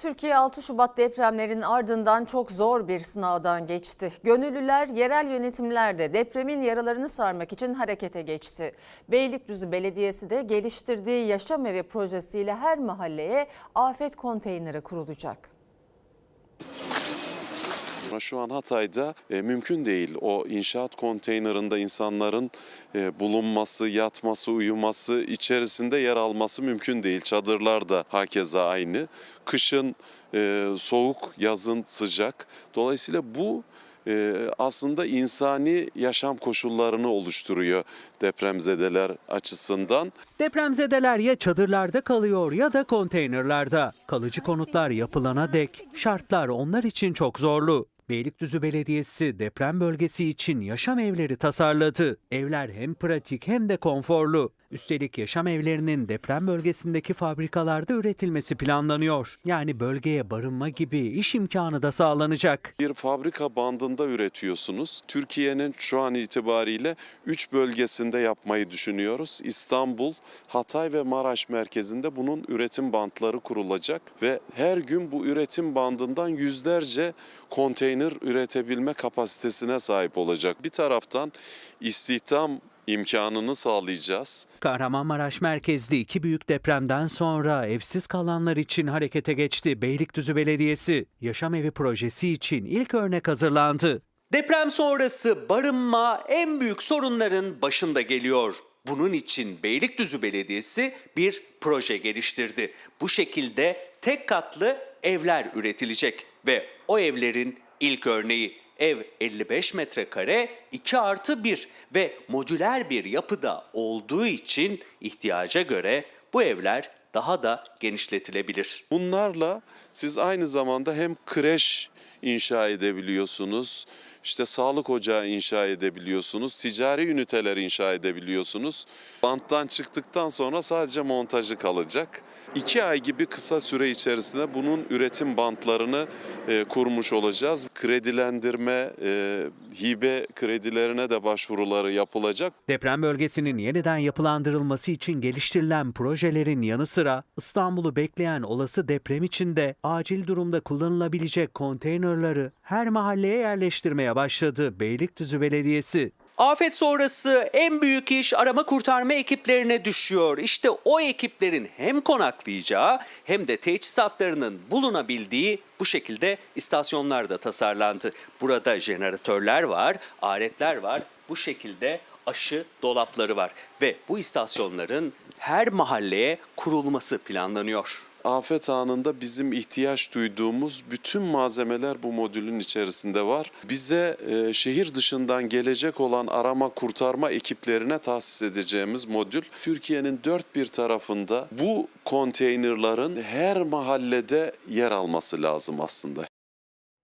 Türkiye 6 Şubat depremlerin ardından çok zor bir sınavdan geçti. Gönüllüler yerel yönetimlerde depremin yaralarını sarmak için harekete geçti. Beylikdüzü Belediyesi de geliştirdiği yaşam evi projesiyle her mahalleye afet konteyneri kurulacak. Şu an Hatay'da e, mümkün değil o inşaat konteynerında insanların e, bulunması, yatması, uyuması, içerisinde yer alması mümkün değil. Çadırlar da hakeza aynı. Kışın e, soğuk, yazın sıcak. Dolayısıyla bu e, aslında insani yaşam koşullarını oluşturuyor depremzedeler açısından. Depremzedeler ya çadırlarda kalıyor ya da konteynerlarda. Kalıcı konutlar yapılana dek şartlar onlar için çok zorlu. Beylikdüzü Belediyesi deprem bölgesi için yaşam evleri tasarladı. Evler hem pratik hem de konforlu. Üstelik yaşam evlerinin deprem bölgesindeki fabrikalarda üretilmesi planlanıyor. Yani bölgeye barınma gibi iş imkanı da sağlanacak. Bir fabrika bandında üretiyorsunuz. Türkiye'nin şu an itibariyle 3 bölgesinde yapmayı düşünüyoruz. İstanbul, Hatay ve Maraş merkezinde bunun üretim bantları kurulacak ve her gün bu üretim bandından yüzlerce konteyner üretebilme kapasitesine sahip olacak. Bir taraftan istihdam imkanını sağlayacağız. Kahramanmaraş merkezli iki büyük depremden sonra evsiz kalanlar için harekete geçti Beylikdüzü Belediyesi. Yaşam evi projesi için ilk örnek hazırlandı. Deprem sonrası barınma en büyük sorunların başında geliyor. Bunun için Beylikdüzü Belediyesi bir proje geliştirdi. Bu şekilde tek katlı evler üretilecek ve o evlerin ilk örneği ev 55 metrekare 2 artı 1 ve modüler bir yapıda olduğu için ihtiyaca göre bu evler daha da genişletilebilir. Bunlarla siz aynı zamanda hem kreş inşa edebiliyorsunuz, işte sağlık ocağı inşa edebiliyorsunuz, ticari üniteler inşa edebiliyorsunuz. Banttan çıktıktan sonra sadece montajı kalacak. İki ay gibi kısa süre içerisinde bunun üretim bantlarını e, kurmuş olacağız. Kredilendirme, e, hibe kredilerine de başvuruları yapılacak. Deprem bölgesinin yeniden yapılandırılması için geliştirilen projelerin yanı sıra İstanbul'u bekleyen olası deprem için de acil durumda kullanılabilecek konteynerları her mahalleye yerleştirmeye başladı Beylikdüzü Belediyesi. Afet sonrası en büyük iş arama kurtarma ekiplerine düşüyor. İşte o ekiplerin hem konaklayacağı hem de teçhizatlarının bulunabildiği bu şekilde istasyonlar da tasarlandı. Burada jeneratörler var, aletler var. Bu şekilde aşı dolapları var ve bu istasyonların her mahalleye kurulması planlanıyor. Afet anında bizim ihtiyaç duyduğumuz bütün malzemeler bu modülün içerisinde var. Bize e, şehir dışından gelecek olan arama kurtarma ekiplerine tahsis edeceğimiz modül Türkiye'nin dört bir tarafında bu konteynerların her mahallede yer alması lazım aslında.